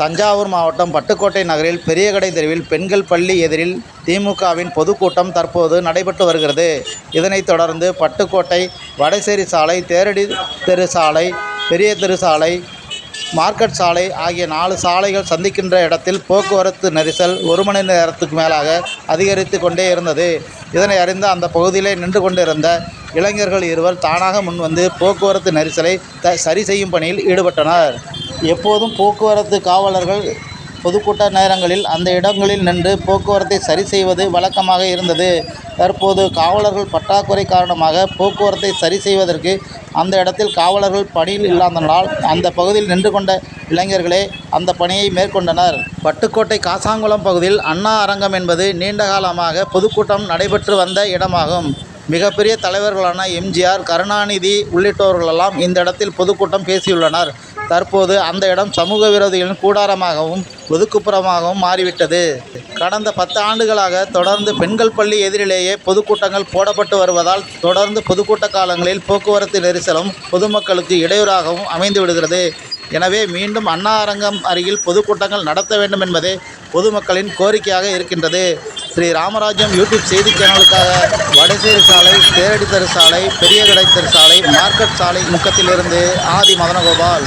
தஞ்சாவூர் மாவட்டம் பட்டுக்கோட்டை நகரில் பெரியகடை தெருவில் பெண்கள் பள்ளி எதிரில் திமுகவின் பொதுக்கூட்டம் தற்போது நடைபெற்று வருகிறது. இதனைத் தொடர்ந்து பட்டுக்கோட்டை வடசேரி சாலை தேரடி தெரு சாலை பெரிய தெரு சாலை மார்க்கெட் சாலை ஆகிய நாலு சாலைகள் சந்திக்கின்ற இடத்தில் போக்குவரத்து நெரிசல் ஒரு மணி நேரத்துக்கு மேலாக அதிகரித்து கொண்டே இருந்தது. இதனை அறிந்த அந்த பகுதியிலே நின்று கொண்டிருந்த இளைஞர்கள் இருவர் தானாக முன்வந்து போக்குவரத்து நெரிசலை த சரி செய்யும் பணியில் ஈடுபட்டனர். எப்போதும் போக்குவரத்து காவலர்கள் பொதுக்கூட்ட நேரங்களில் அந்த இடங்களில் நின்று போக்குவரத்தை சரி செய்வது வழக்கமாக இருந்தது. தற்போது காவலர்கள் பற்றாக்குறை காரணமாக போக்குவரத்தை சரி செய்வதற்கு அந்த இடத்தில் காவலர்கள் பணியில் இல்லாதனால் அந்த பகுதியில் நின்று கொண்ட இளைஞர்களே அந்த பணியை மேற்கொண்டனர். பட்டுக்கோட்டை காசாங்குளம் பகுதியில் அண்ணா அரங்கம் என்பது நீண்ட காலமாக பொதுக்கூட்டம் நடைபெற்று வந்த இடமாகும். மிகப்பெரிய தலைவர்களான எம்ஜிஆர் கருணாநிதி உள்ளிட்டோர்களெல்லாம் இந்த இடத்தில் பொதுக்கூட்டம் பேசியுள்ளனர். தற்போது அந்த இடம் சமூக விரோதிகளின் கூடாரமாகவும் ஒதுக்குப்புறமாகவும் மாறிவிட்டது. கடந்த பத்து ஆண்டுகளாக தொடர்ந்து பெண்கள் பள்ளி எதிரிலேயே பொதுக்கூட்டங்கள் போடப்பட்டு வருவதால் தொடர்ந்து பொதுக்கூட்ட காலங்களில் போக்குவரத்து நெரிசலும் பொதுமக்களுக்கு இடையூறாகவும் அமைந்து விடுகிறது. எனவே மீண்டும் அண்ணா அரங்கம் அருகில் பொதுக்கூட்டங்கள் நடத்த வேண்டும் என்பதே பொதுமக்களின் கோரிக்கையாக இருக்கின்றது. ஸ்ரீ ராமராஜ்யம் யூடியூப் செய்தி சேனலுக்காக வடசேரி சாலை தேரடி தெரு சாலை பெரிய கடை தெரு சாலை மார்க்கெட் சாலை முக்கத்திலிருந்து ஆதி மதனகோபால்.